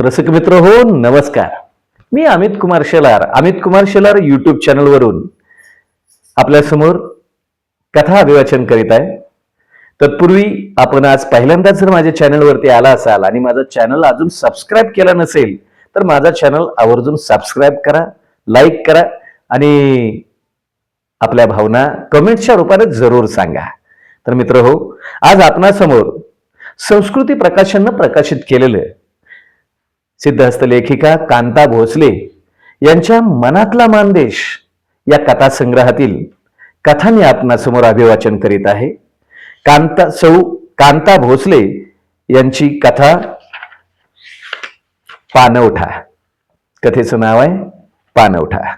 रसिक मित्र हो नमस्कार. मी अमित कुमार शेलार. अमित कुमार शेलार युट्यूब चॅनलवरून आपल्यासमोर कथा अभिवाचन करीत आहे. तत्पूर्वी आपण आज पहिल्यांदाच जर माझ्या चॅनलवरती आला असाल आणि माझा चॅनल अजून सबस्क्राईब केला नसेल तर माझा चॅनल आवर्जून सबस्क्राईब करा लाईक करा आणि आपल्या भावना कमेंटच्या रूपाने जरूर सांगा. तर मित्र हो आज आपणासमोर संस्कृती प्रकाशननं प्रकाशित केलेलं सिद्धहस्त लेखिका कांता भोसले यांच्या मनातला मानदेश या कथासंग्रहातील कथा मी आपणासमोर अभिवाचन करीत आहे. कांता सौ कांता भोसले यांची कथा पानवठा. कथेचं नाव आहे पानवठा.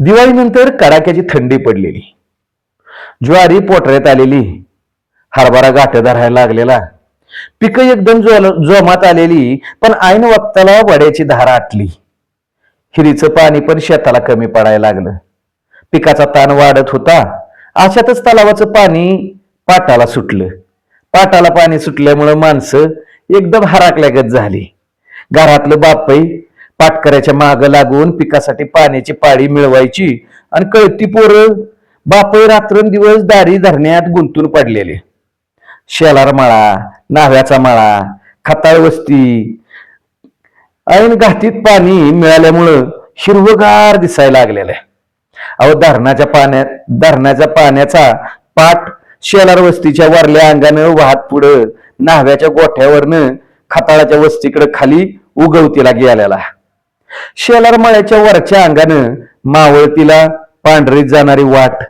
दिवाळीनंतर कडाक्याची थंडी पडलेली. ज्वारी पोटऱ्यात आलेली. हरभरा गाठ धरायला लागलेला. पिकं एकदम जो जोमात आलेली पण ऐन वक्ताला वड्याची धार आटली. हिरीचं पाणी पण शेताला कमी पडायला लागलं. पिकाचा ताण वाढत होता. अशातच तलावाचं पाणी पाटाला सुटलं. पाटाला पाणी सुटल्यामुळं माणसं एकदम हराकल्यागत झाली. घरातलं बापई पाटकऱ्याच्या मागं लागून पिकासाठी पाण्याची पाळी मिळवायची आणि कळती पोरं बापई रात्रंदिवस दारी धरण्यात गुंतून पडलेले. शेलार माळा नाव्याचा माळा खताळ वस्ती. ऐन घाटीत पाणी मिळाल्यामुळं हिरवगार दिसायला लागलेलं आहे. अहो धरणाच्या पाण्यात धरणाच्या पाण्याचा पाठ शेलार वस्तीच्या वरल्या अंगानं वाहत पुढं नाव्याच्या गोठ्यावरनं खताळाच्या वस्तीकडे खाली उगवतीला गेलेला शेलार मळ्याच्या वरच्या अंगानं मावळतीला पांढरीत जाणारी वाट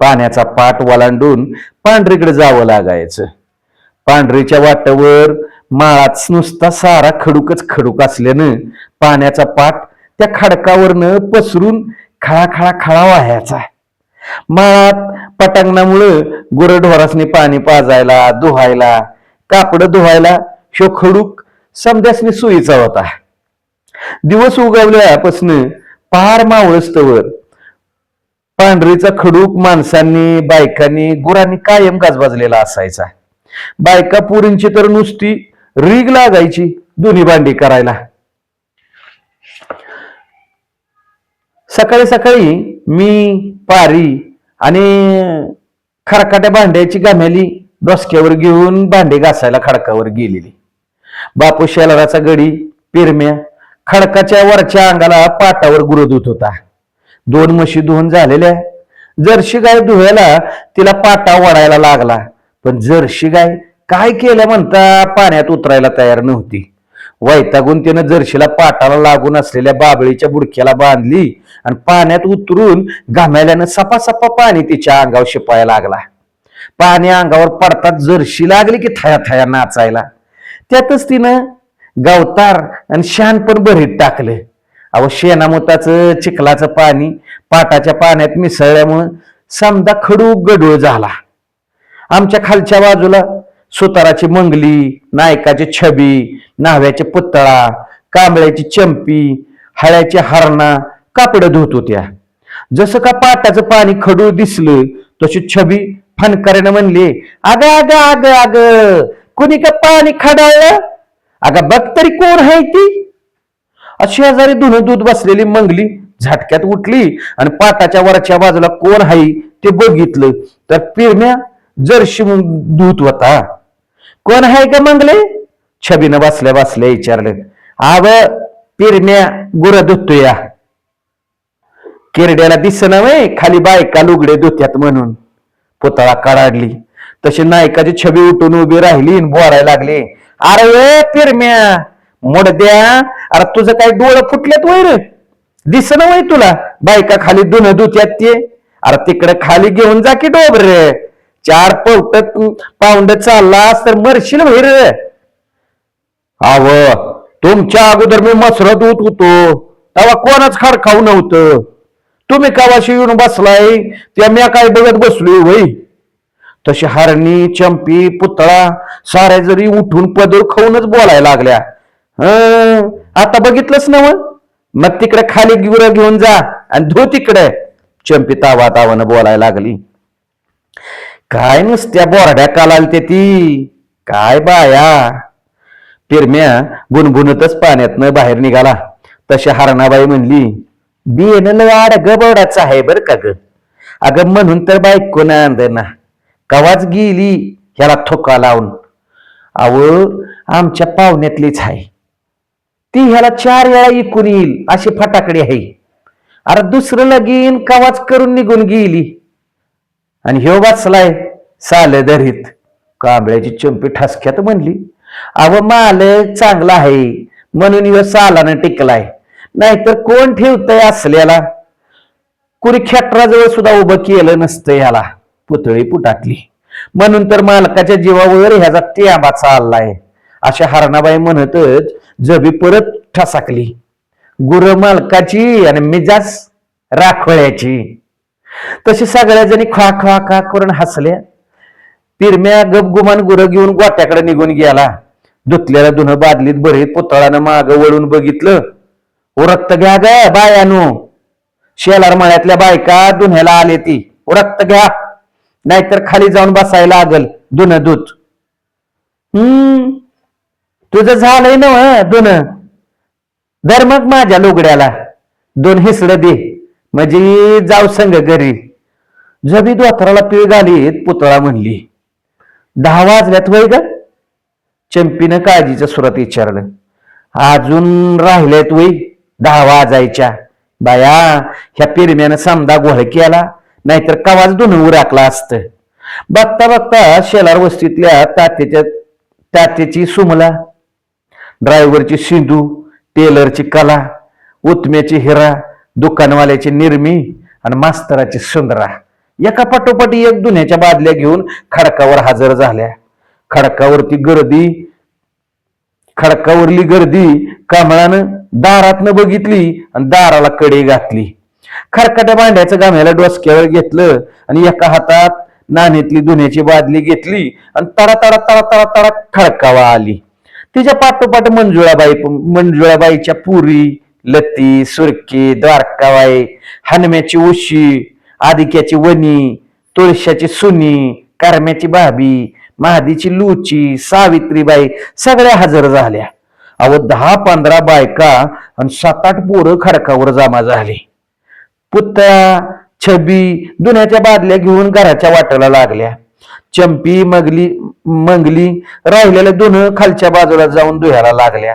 पाण्याचा पाट वलांडून पांढरीकडे जावं लागायचं. पांढरीच्या वाटावर माळात नुसता सारा खडूकच खडूक असल्यानं पाण्याचा पाट त्या खडकावरनं पसरून खळा खळा खळा वाहायचा. माळात पटांगणामुळं गुरढोरासनी पाणी पाजायला धुवायला कापड धुवायला शो खडूक समद्यासनी सोयीचा होता. दिवस उगवल्यापासून पार मावळस्तवर पांढरीचा खडूक माणसांनी बायकांनी गुरांनी कायम गाजबाजलेला असायचा. बायका पुरींची तर नुसती रीग लागायची दोन्ही भांडी करायला. सकाळी सकाळी मी पारी आणि खडकाट्या भांड्याची गाम्याली डोसक्यावर घेऊन भांडे घासायला खडकावर गेलेली. बापू शेलाराचा गडी पिरम्या खडकाच्या वरच्या अंगाला पाटावर गुरुदूत होता. दोन म्हशी धुवून झालेल्या जर्शी गाय धुवायला तिला पाटा वडायला लागला. पण जर्शी गाय काय केलं म्हणता पाण्यात उतरायला तयार नव्हती. वैतागून तिनं जर्शीला पाटाला लागून असलेल्या बाबळीच्या बुडक्याला बांधली आणि पाण्यात उतरून घामेल्यानं सपासपा पाणी तिच्या अंगावर शिपायला लागला. पाणी अंगावर पडतात जर्शी लागली की थया थया नाचायला. त्यातच तिनं गवतार आणि शान पण भरीत टाकलं. अहो शेणामुताचं चिखलाचं पाणी पाटाच्या पाण्यात मिसळल्यामुळं समजा खडू गडूळ झाला. आमच्या खालच्या बाजूला सुताराची मंगली नायकाची छबी न्हाव्याचे पुतळा कांबळ्याची चंपी हळ्याची हरणा कापड धुत होत्या. जसं का पाटाचं पाणी खडू दिसलं तशी छबी फनकऱ्यानं म्हणली अग अग अग अग कुणी का पाणी खडाळलं अगं बघ तरी कोण आहे ती. अशी आजारी धुणं दूध बसलेली मंगली झटक्यात उठली आणि पाटाच्या वरच्या बाजूला कोण आहे ते बघितलं. तर पिरम्या जर्शी दूत होता कोण आहे का मंगले? छबीनं बसल्या बसल्या विचारलं आव पिरम्या गुर धुतोया. किरड्याला दिसना वय खाली बायका लुगडे धुत्यात म्हणून. पुतळा कडाडली तशी नायकाची छबी उठून उभी राहिली बोरायला लागले लागली अरे ए पिरम्या मोडद्या अरे तुझं काय डोळं फुटल्यात वैर? दिसना वय तुला बायका खाली धुन धुत्यात ते. अरे तिकडे खाली घेऊन जा की डोबर. चार पवट पाऊंड चाललास तर मरशील भैर अव तुमच्या अगोदर मी मसर दूत होतो. तेव्हा कोणच खडखाऊ नव्हतं. तुम्ही कावाशी येऊन बसलाय त्या म्या काय बघत बसलोय वय. तशी हरणी चंपी पुतळा साऱ्या जरी उठून पदर खाऊनच बोलायला लागल्या. आता बघितलंच ना मग मग तिकडे खाली गिवर घेऊन जा आणि धो तिकडे. चंपी तावा तावानं बोलायला लागली. काय नुसत्या बोरड्या कालाल ते? ती काय बाया? पिरम्या गुणगुणतच पाण्यातनं बाहेर निघाला. तशी हरणाबाई म्हणली बियन लाड गबवडाच आहे बर का ग? अगं म्हणून तर बायको ना ना कवाच गेली ह्याला थोका लावून? अव आमच्या पाहुण्यातलीच आहे. ती ह्याला चार वेळा इकून येईल अशी फटाकडी आहे. अरे दुसरं लगीन कवाच करून निघून गेली. आणि ह्यो वाचलाय साल दरीत. कांबळ्याची चंपी ठसक्यात म्हणली अव माल चांगला आहे म्हणून ह्यो सालानं टिकलाय. नाहीतर कोण ठेवतंय असल्याला? कुणी खेटराजवळ सुद्धा उभं केलं नसतं ह्याला. पुतळी पुटातली म्हणून तर मालकाच्या जीवावर ह्याचा त्याबा चाललाय. अशा हरणाबाई म्हणतच जबी परत ठसाकली. गुर मालकाची आणि मिजाज राखोळ्याची. तशी सगळ्या जणी खा खा खा करून हसल्या. पिरम्या गपगुमान गुरं घेऊन गोट्याकडे निघून गेला. धुतलेल्या धुणं बादलीत भरीत पुतळानं माग वळून बघितलं. उरक्त घ्या ग बायानो. शेलार मळ्यातल्या बायका दुन्ह्याला आले ती. उरक्त घ्या. नाहीतर खाली जाऊन बसायला लागल. दुन दूत हम्म. तुझं झालंय ना दुन धर मग माझ्या लुगड्याला. दोन हिसड दे. म्हणजे जाऊ संग घरी. जबी धोत्राला पिळ घालीत पुतळा म्हणली दहा वाजल्यात वय ग. चंपीनं काळजीच्या सुरात विचारलं अजून राहिलेत वय दहा वाजायच्या. बाया ह्या पिरम्यानं समदा घोळ केला नाहीतर कवाच दोन राखला असत. बघता बघता शेलार वस्तीतल्या तात्याच्या तात्याची सुमला ड्रायव्हरची सिंधू टेलरची कला उतम्याची हिरा दुकानवाल्याची निर्मी आणि मास्तराची सुंदरा. एका पाठोपाठी एक दुन्याच्या बादल्या घेऊन खडकावर हजर झाल्या. खडकावरती गर्दी खडकावरली गर्दी कमळानं दारातनं बघितली आणि दाराला कडी घातली. खडकाट्या भांड्याचं गाम्याला डोसक्यावर घेतलं आणि एका हातात नाणीतली दुन्याची बादली घेतली आणि तडा तडा तडा तडा तडा खडकावा आली. तिच्या पाठोपाठ मंजुळाबाई मंजुळाबाईच्या पुरी लती सुरकी द्वारकाबाई हनम्याची उशी आदिक्याची वनी तुळशाची सुनी कारम्याची भाभी महादीची लुची सावित्रीबाई सगळ्या हजर झाल्या. अव दहा पंधरा बायका आणि सात आठ पोरं खडकावर जमा झाली. पुतळा छबी दुन्याच्या बादल्या घेऊन घराच्या वाटेला लागल्या. चंपी मगली मंगली राहिलेल्या दोन खालच्या बाजूला जाऊन दुह्याला लागल्या.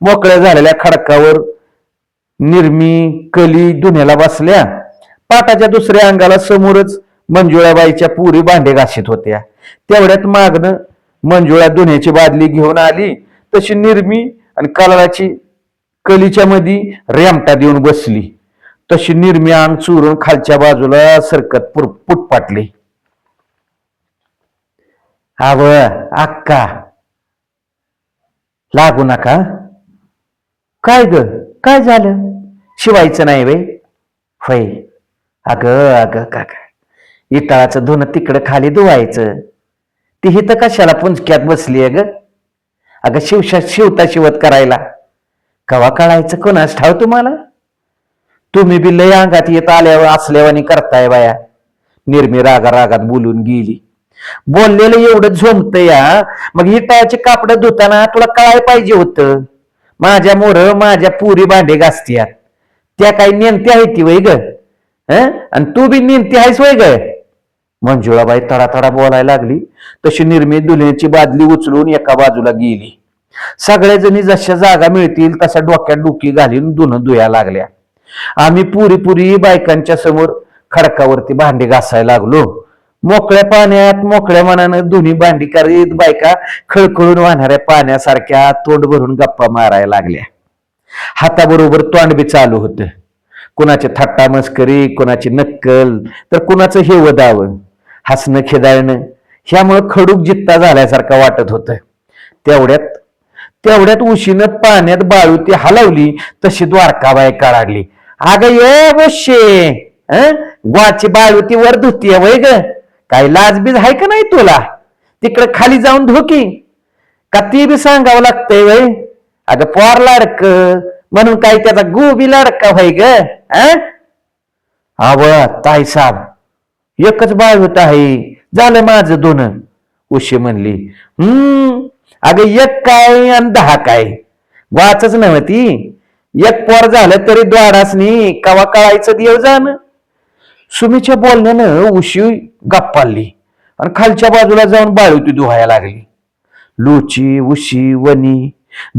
मोकळ्या झालेल्या खडकावर निर्मी कली दुन्याला बसल्या. पाटाच्या दुसऱ्या अंगाला समोरच मंजुळाबाईच्या पुरी भांडे घासीत होत्या. तेवढ्यात मागणं मंजुळा दुन्याची बादली घेऊन आली. तशी निर्मी आणि कलाची कलीच्या मधी रेमटा देऊन बसली. तशी निर्मी अंग चुरून खालच्या बाजूला सरकत पुटपाटली. आव अक्का. लागू नका काय ग? काय झालं? शिवायचं नाही वे होय. अग अग काका. इटाळाचं धुणं तिकडं खाली धुवायचं. ती हिथं कशाला पुंजक्यात बसली ग? अगं शिवशा शिवता शिवत करायला. कवा कळायचं कोणास ठाव तुम्हाला? तुम्ही बी लय अंगात येत आल्यावर असल्यावानी करताय बाया. निर्मी रागा रागात बोलून गेली. बोललेलं एवढं झोमत या मग ही कापड धुताना तुला काय पाहिजे होतं. माझ्या मोर माझ्या पुरी भांडे घासत्यात. त्या काही नेमती आहे ती वय ग हं? आणि तू बी नेमती आहेस वय ग मंजुळाबाई तडा तडा बोलायला लागली. तशी निर्मी दुल्हनची बादली उचलून एका बाजूला गेली. सगळ्याजणी जशा जागा मिळतील तशा डोक्यात डोकी घालून धुणं धुया लागल्या. आम्ही पुरी पुरी बायकांच्या समोर खडकावरती भांडी घासायला लागलो. मोकळ्या पाण्यात मोकळ्या मनानं दोन्ही भांडी करीत बायका खळखळून वाहणाऱ्या पाण्यासारख्या तोंड भरून गप्पा मारायला लागल्या. हाताबरोबर तोंड बी चालू होतं. कुणाचे थट्टा मस्करी कुणाची नक्कल तर कुणाचं हे वदावं हसणं खेदाळणं ह्यामुळं खडूक जित्ता झाल्यासारखं वाटत होतं. तेवढ्यात तेवढ्यात उशीनं पाण्यात बाळू ती हलवली तशी द्वारकाबाई काढली. अग ये बशे ग्वाची बाळू ती वर धुतीये वय ग. काही लाजबीज आहे का नाही तुला? तिकडे खाली जाऊन धुकी का ती बी सांगावं लागतंय वय? अगं पोर लाडक म्हणून काय त्याचा गु बी लाडका व्हाय ग आव ताई साहेब एकच बाळ होत आहे झालं माझं दोन उशी म्हणली. हम्म अगं एक काय आणि दहा काय? वाचच नव्हती एक पोर झालं तरी द्वारासनी कवा कळायचं देव जाण. सुमीच्या बोलण्यानं उशी गप्पाली आणि खालच्या बाजूला जाऊन बाळूती धुवायला लागली. लोची उशी वनी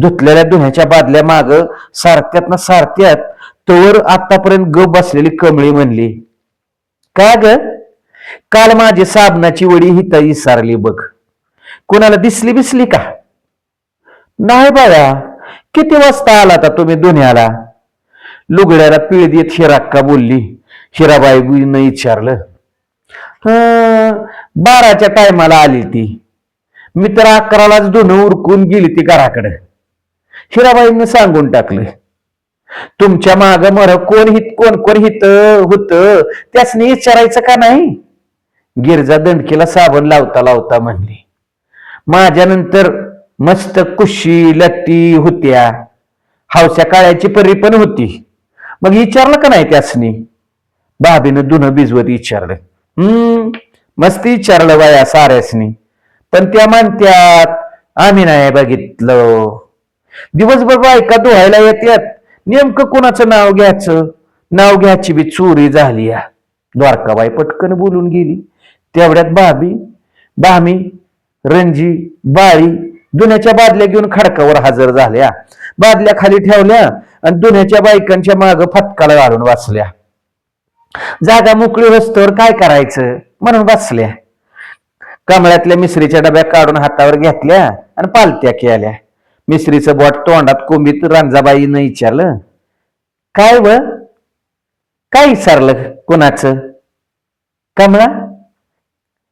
धुतलेल्या धुण्याच्या बादल्या माग सारख्यात ना सारत्यात तवर आतापर्यंत ग बसलेली कमळी म्हणली का ग? काल माझी साबणाची वडी ही तई सारली बघ. कोणाला दिसली बिसली का? नाही बाया किती वाजता आला आता तुम्ही धुण्याला? लुगड्याला पिळ देत हिराक्का बोलली हिराबाईनं विचारलं बाराच्या टायमाला आली ती. मी तर अकरालाच धुणं उरकून गेली ती घराकडे. हिराबाईंनी सांगून टाकलं. तुमच्या माग मर कोण हित कोण कोण हित होत त्यासनी विचारायचं का नाही? गिरजा दंडकीला साबण लावता लावता म्हणली. माझ्यानंतर मस्त कुशी लट्टी होत्या. हावस्या काळ्याची परी पण होती. मग विचारलं का नाही त्यासनी? भाभीनं धुणं भिजवत विचारलं. हम्म मस्त विचारलं बाया साऱ्यासनी. पण त्या म्हणत्यात आम्ही नाही बघितलं. दिवसभर बायका धुवायला येतात नेमकं कोणाचं नाव घ्यायचं? नाव घ्यायची बी चोरी झाली या. द्वारकाबाई पटकन बोलून गेली. तेवढ्यात भाभी भामी रंजी बाळी दुन्याच्या बादल्या घेऊन खडकावर हजर झाल्या. बादल्या खाली ठेवल्या आणि दुन्याच्या बायकांच्या माग फटकाला घालून वाचल्या जागा मोकळी वस्तूवर काय करायचं? म्हणून बसल्या. कमळ्यातल्या मिसरीच्या डब्या काढून हातावर घेतल्या आणि पालत्या केल्या. मिश्रीचं बोट तोंडात कोंबीत रांजाबाईनं विचारलं काय व? काय विचारलं कोणाचं? कमळा?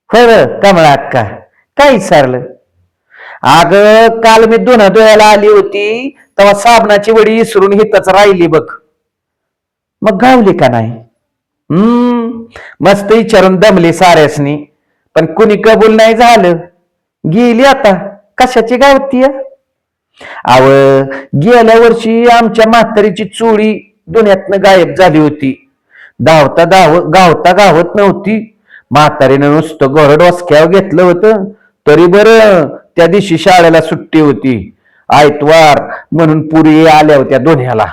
होय कमळा अक्का काय विचारलं अग काल मी दोन डोळ्याला आली होती तेव्हा साबणाची वडी विसरून हितच राहिली बघ. मग गावली का नाही? हम्म मस्त विचारून दमली साऱ्यासनी. पण कुणी कबूल नाही झालं. गेली आता. कशाची गावती अव गेल्या वर्षी आमच्या म्हातारीची चोळी दुन्यातनं गायब झाली होती. धावता धाव गावता गावत नव्हती. म्हातारीनं नुसतं घरड वसक्यावर घेतलं होतं. तरी बरं त्या दिवशी शाळेला सुट्टी होती. आयतवार म्हणून पुरी आल्या होत्या दोन्ह्याला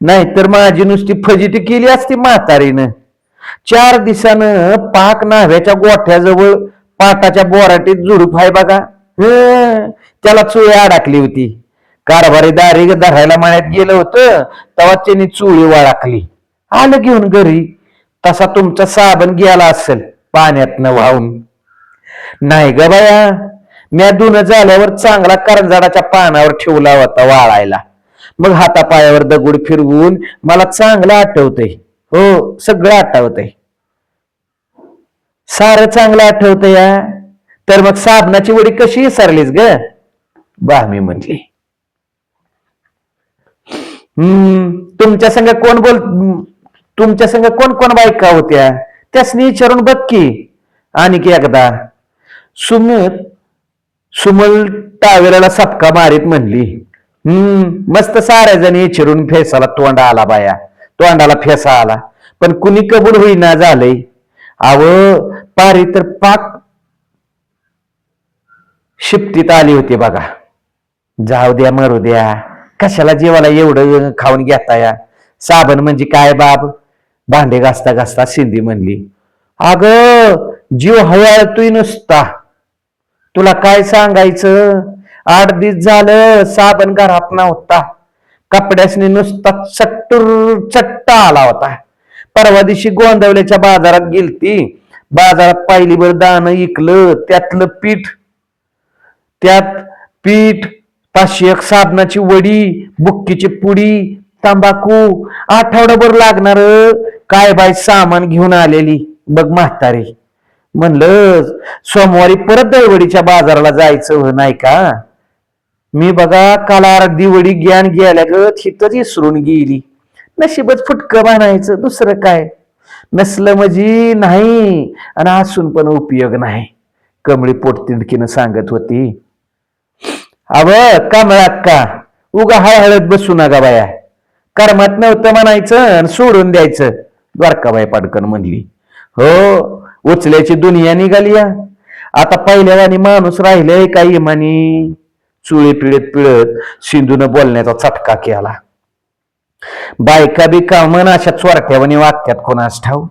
नाहीतर माझी नुसती फजिती केली असती म्हातारीनं. चार दिवसानं पाक नाव्याच्या गोठ्याजवळ पाटाच्या बोराटीत झुडूप आहे बघा. त्याला चुळी अडकली होती. कारभारी दारी धरायला माळ्यात गेलं होतं तेव्हा त्यांनी चुळी वळाकली आलं घेऊन घरी. तसा तुमचा साबण गेला असेल पाण्यातनं वाहून. नाही ग बाया म्या धुन झाल्यावर चांगला करंजाडाच्या पानावर ठेवला होता वाळायला. मग हातापायावर दगड फिरवून मला चांगलं आठवतंय. हो सगळं आठवतंय. सारं चांगलं आठवतंय या तर मग साबणाची वडी कशी विसरलीस ग? बामी म्हणली हम्म तुमच्या संग कोण बोल तुमच्या संग कोण कोण बायका होत्या? त्यासनी विचारून बघ की. आणि की एकदा सुमित सुमल टावेराला सपका मारीत म्हणली हम्म मस्त साऱ्या जणी विचारून फेसाला तोंड आला बाया. तोंडाला फेसा आला. पण कुणी कबूल होईना झालंय. आव पारी तर पाक शिफ्टीत आली होती बघा. जाऊ द्या मरू द्या. कशाला जीवाला एवढं खाऊन घेता या साबण म्हणजे काय बाब भांडे घासता घासता सिंधी म्हणली अग जीव हळहळतोय नुसता. तुला काय सांगायचं? आठ दिवस झालं साबण घरात नव्हता. कपड्यासनी नुसता चट्टूर चट्टा आला होता. परवा दिवशी गोंदवल्याच्या बाजारात गेलती. बाजारात पाहिलीभर दाणं इकलं त्यातलं पीठ त्यात पीठ पाचशे एक साबणाची वडी बुक्कीची पुडी तंबाखू आठवडाभर लागणार काय बाय सामान घेऊन आलेली. बघ म्हातारी. म्हणलं सोमवारी परत दळवडीच्या बाजाराला जायचं नाही का? मी बघा काल अर्धी वडी ज्ञान गेल्या ग हिथंच विसरून गेली. नशीबच फुटकं बांधायचं दुसरं काय? नसलं म्हणजे नाही आणि असून पण उपयोग नाही. कमळी पोटतिंडकीनं सांगत होती अव कमळात का उगा हळहळत बसू नका बाया. कर्मात नव्हतं म्हणायचं आणि सोडून द्यायचं द्वारकाबाई पाडकन म्हणली. हो उचल्याची दुनिया निघाली आता पहिल्या आणि माणूस राहिलंय काही म्हणी. चुळे पिळत पिळत सिंधून बोलण्याचा चटका केला. बायका बी कामन अशा चोरट्यावानी वाक्यात कोणास ठाऊ.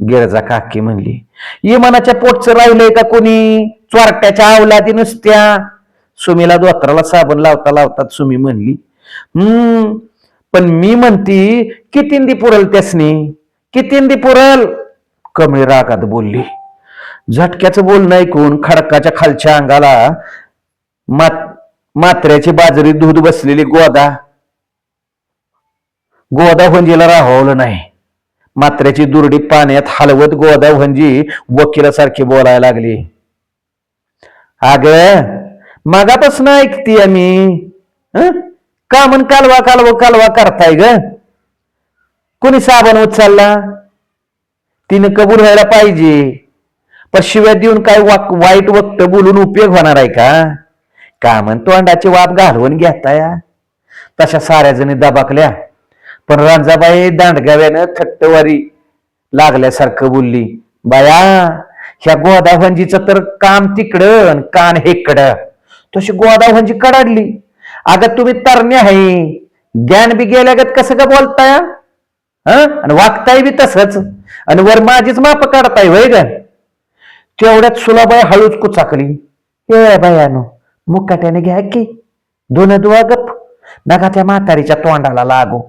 गिरजा काकी म्हणली इमानाच्या पोटचं राहिलंय का कोणी? चोरट्याच्या अवलादी नुसत्या. सुमीला दोत्राला साबण लावता लावतात सुमी म्हणली हम्म पण मी म्हणती कितींदी पुरल त्यासनी? कितींदी पुरल? कमळी रागात बोलली झटक्याचं बोलणं ऐकून खडकाच्या खालच्या अंगाला मात मात्र्याची बाजरी दूध बसलेली गोदा गोदा भंजीला राहवलं नाही. मात्र्याची दुरडी पाण्यात हलवत गोदा भंजी वकिलासारखी बोलायला लागली. अग मागापासून ऐकती आम्ही का म्हण कालवा कालवा कालवा करताय ग? कोणी साबण उचलला? तिनं कबूल व्हायला पाहिजे. पण शिव्या देऊन काय वाक वाईट वक्त बोलून उपयोग होणार आहे का? का म्हण तोंडाची वाप घालवून घेताय? तशा साऱ्या जणी दबाकल्या. पण रांजाबाई दांडगाव्यानं थट्टवारी लागल्यासारखं बोलली. बाया ह्या गोदाभंजीचं तर काम तिकडं आणि कान हेकडं. तशी गोदाभंजी म्हणजे कडाडली. अगं तुम्ही तरणे आहे. ज्ञान बी गेल्यागत कसं का बोलताय? हं? आणि वागताय बी तसंच. आणि वर माझीच माप काढताय वय ग. तेवढ्यात सुलाबाई हळूच कुचाकली. ए बायानो मुकाट्याने घ्या की. दोन दुवा गप. नका त्या म्हातारीच्या तोंडाला लागू.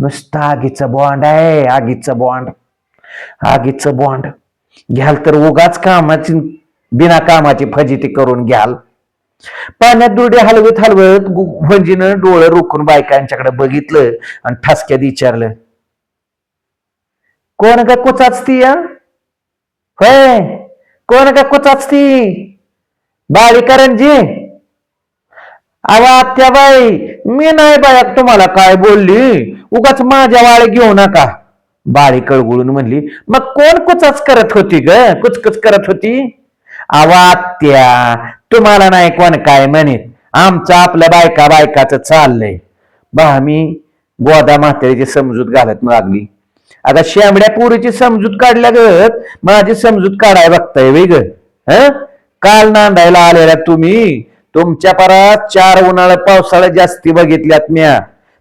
नुसतं आगीचं बॉन्ड आहे आगीचं बॉन्ड. आगीचं बॉन्ड. घ्याल तर उगाच कामाची बिना कामाची फजिती करून घ्याल. पाण्यात दुर्डे हलवत हलवत गु- भंजीनं डोळं रोखून बायकांच्याकडे बघितलं आणि ठसक्यात विचारलं कोण का कुचाच ती या होय कोण का कुचाच ती? बाळीकरणजी अवा बाई मी नाही बाया तुम्हाला काय बोलली? उगाच माझ्या वाळ घेऊ नका. बाळी कळगुळून म्हणली मग कोण कुचाच करत होती ग? कुचकुच करत होती? अवा आत्या तुम्हाला नाही कोण काय म्हणत? आमचं आपलं बायका बायकाचं चाललंय. बा मी गोदा म्हातारीची समजूत घालत लागली आता शेंबड्या पोरीची समजूत काढल्या गत माझी समजूत काढाय बघताय वेग काल नांदायला आलेल्या तुम्ही. तुमच्या परात चार उन्हाळ्या पावसाळ्या जास्ती बघितल्यात म्या.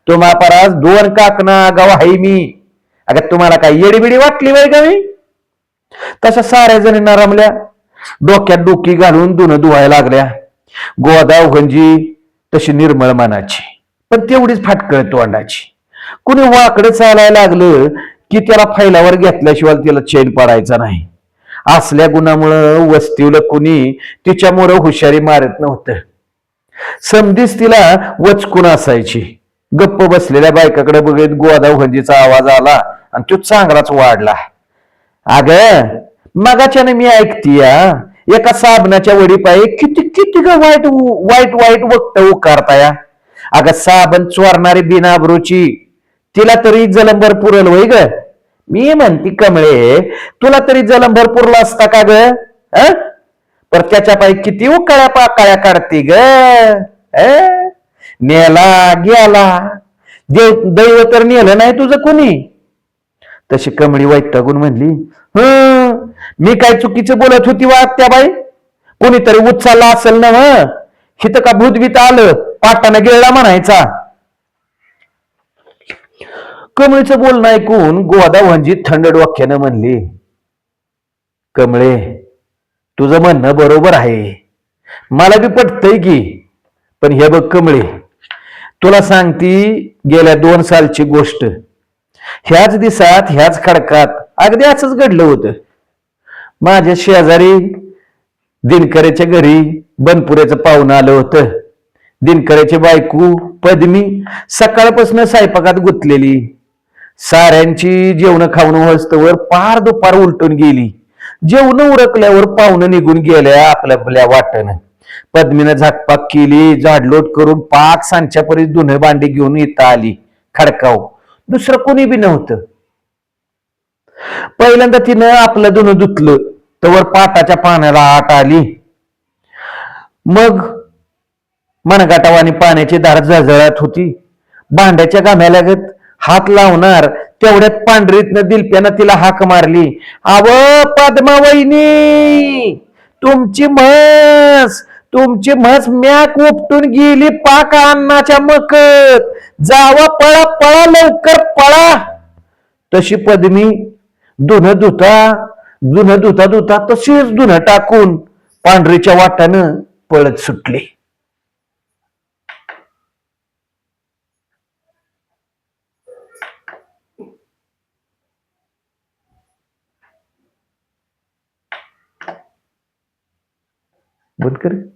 तुम्हा परास दोन काकणा गवाही मी. अगं तुम्हाला काय येडीबिडी वाटली वय का मी? तशा साऱ्या जणींना रमल्या. डोक्यात डोकी घालून धुणं धुवायला लागल्या. गोदाव गंजी तशी निर्मळ मनाची. पण तेवढीच फाटकळ तोंडाची. कुणी वाकडं चालायला लागलं की त्याला फैलावर घेतल्याशिवाय तिला चैन पडायचा नाही. असल्या गुणामुळं वस्तीवलं कुणी तिच्यामुळं हुशारी मारत नव्हतं. समधीच तिला वचकून असायची. गप्प बसलेल्या बायकाकडे बघत गोदाव हंजीचा आवाज आला आणि तो चांगलाच वाढला. अग मगाच्याने मी ऐकतीया एका साबणाच्या वडीपायी किती किती ग वाईट वाईट वाईट वक्त उकारताया. अगं साबण चोरणारी बिनाबरूची तिला तरी जलंबर पुरल वय ग. मी म्हणती कमळे तुला तरी जलंभर पुरला असता का ग? पर त्याच्या पायी किती उकाळ्या पाकाळ्या काढते ग. नेला गेला. देव दैव तर नेलं नाही तुझं कोणी. तशी कमळी वैतागून म्हणली हं. मी काय चुकीचं बोलत होती वा त्या बाई कोणीतरी उचलला असेल ना हं. हिथं का भूतभीत आलं? पाटानं गेळला म्हणायचा. कमळीचं बोलणं ऐकून गोदा थंड वाक्यानं म्हणली कमळे तुझं म्हणणं बरोबर आहे. मला बी पटतंय की पण हे बघ कमळे तुला सांगती गेल्या दोन सालची गोष्ट. ह्याच दिसात ह्याच खडकात अगदी असंच घडलं होतं. माझ्या शेजारी दिनकरेच्या घरी बनपुऱ्याचं पाहुणं आलं होतं. दिनकरेची बायको पद्मी सकाळपासून स्वयंपाकात गुंतलेली. साऱ्यांची जेवण खावणं वस्तवर पार दुपार उलटून गेली. जेवण उरकल्यावर पाहुणं निघून गेल्या आपल्या आपल्या वाटनं पद्मीनं झाकपाक केली झाडलोट करून पाच सांच्यापरी धुणं भांडी घेऊन इथं आली खडकाव दुसरं कोणी बी नव्हतं. पहिल्यांदा तिनं आपलं धुणं धुतलं तवर पाटाच्या पाण्याला आट आली. मग मनगाटावानी पाण्याची धार जळजळत होती. भांड्याच्या गाम्यालागत हात लावणार तेवढ्यात पांढरीतनं दिलप्यानं तिला हाक मारली. आव पद्मावहिनी! तुमची म्हस तुमची म्हस म्याक उपटून गेली पाक अन्नाच्या मकत. जावा पळा पळा लवकर पळा. तशी पद्मी धुन धुता धुन धुता धुता तशीच धुन टाकून पांढरीच्या वाटानं पळत सुटली. बंद कर.